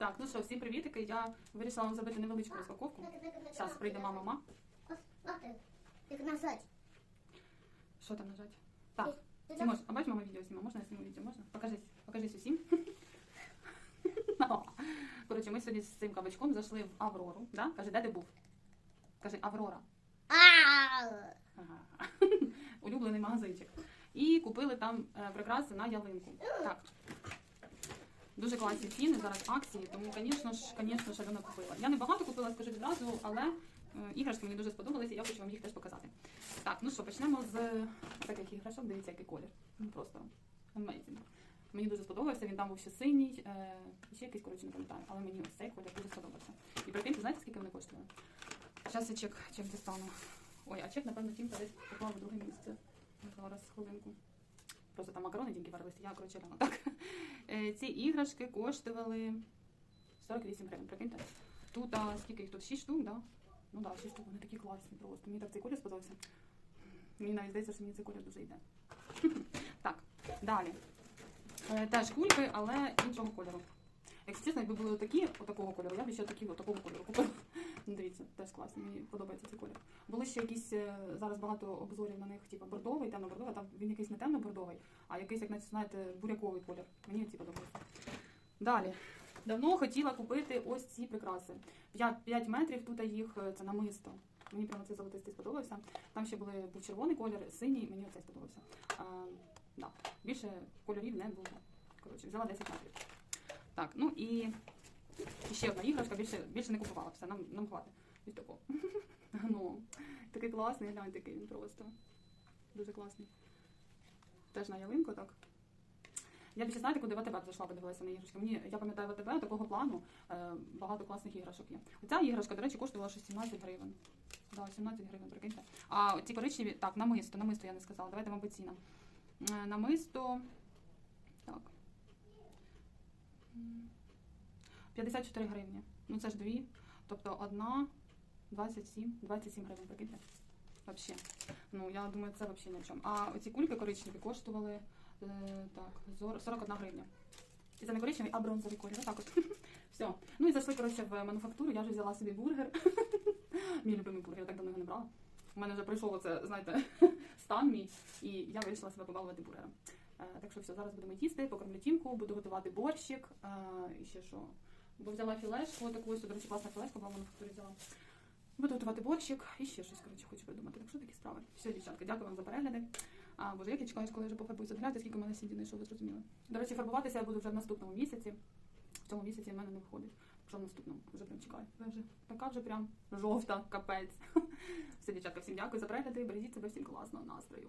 Так, ну що, всім привітики. Я вирішила вам зробити невеличку розпаковку. Зараз прийде мама. Ма. Як нажать. Що там нажати? Так, Ти Тимош, а бач, мама відео зніма? Можна я зніму відео? Можна? Покажись, покажись усім. Коротше, ми сьогодні з цим кабачком зайшли в Аврору. Да? Каже, де ти був? Каже, Аврора. Улюблений магазинчик. І купили там е, прикраси на ялинку. Так. Дуже класні ціни, зараз акції, тому, звісно ж, звісно, вона купила. Я не багато купила, скажу відразу, але е, іграшки мені дуже сподобалися, я хочу вам їх теж показати. Так, ну що, почнемо з таких іграшок. Дивіться, який колір. Ну просто amazing. Мені дуже сподобався, він там був ще синій, е, ще якийсь, коротше, не пам'ятаю, але мені ось цей колір дуже сподобався. І прикиньте, знаєте, скільки вони коштували? Зараз я чек, чек дістану. Ой, а чек, напевно, Тімка десь поклав у друге місце. Зараз хвилинку. Просто там макарони тільки варилися, я коротше рано. Так. Ці іграшки коштували 48 гривень, прикиньте. Тут а, скільки їх тут? 6 штук, да? Ну так, да, 6 штук, вони такі класні просто. Мені так цей колір сподобався. Мені навіть здається, що мені цей колір дуже йде. Так, далі. Теж кульки, але іншого кольору. Якщо чесно, якби були такі, отакого кольору, я б ще такі отакого кольору купила. Дивіться, теж класно, мені подобається цей колір. Були ще якісь е, зараз багато обзорів на них, типу бордовий, темно-бордовий, там він якийсь не темно-бордовий, а якийсь, як знаєте, буряковий колір. Мені ці подобаються. Далі. Давно хотіла купити ось ці прикраси. 5, 5 метрів тут їх е, це намисто. Мені прямо цей золотистий сподобався. Там ще були був червоний колір, синій, мені оцей сподобався. А, да. Більше кольорів не було. Коротше, взяла 10 метрів. Так, ну і і ще одна іграшка, більше, більше не купувала. Все, нам, нам хватить. Ось такого. Ну, такий класний, глянь, такий він просто. Дуже класний. Теж на ялинку, так. Я більше знаєте, куди в АТБ зайшла, подивилася на іграшки. Мені, я пам'ятаю, в АТБ такого плану е, багато класних іграшок є. Оця іграшка, до речі, коштувала щось 17 гривень. Да, 17 гривень, прикиньте. А ці коричневі, так, намисто, намисто я не сказала. Давайте, мабуть, ціна. Е, Намисто. Так. М, 54 гривні. Ну це ж дві. Тобто одна 27, 27 гривень, прикиньте. Вообще. Ну, я думаю, це взагалі в чому. А оці кульки коричневі коштували е, так, 41 гривня. І це не коричневий, а бронзовий колір. Отак от. Все. Ну і зайшли, коротше, в мануфактуру, я вже взяла собі бургер. Мій любимий бургер, я так давно його не брала. У мене вже пройшов оце, знаєте, стан мій, і я вирішила себе побалувати бургером. Е, так що все, зараз будемо їсти, покормлю тімку, буду готувати борщик. Е, і ще що? Бо взяла філешку, таку ось, до речі, класна філешка, в мануфактурі взяла. Буду готувати борщик і ще щось, коротше, хочу придумати. Так що такі справи. Все, дівчатка, дякую вам за перегляди. А, боже, як я чекаю, коли я вже пофарбуюся. Гляньте, скільки в мене сідіни, що ви зрозуміли. До речі, фарбуватися я буду вже в наступному місяці. В цьому місяці в мене не виходить. Вже в наступному, вже прям чекаю. Я вже така вже прям жовта, капець. Все, дівчатка, всім дякую за перегляди. Бережіть себе, всім класного настрою.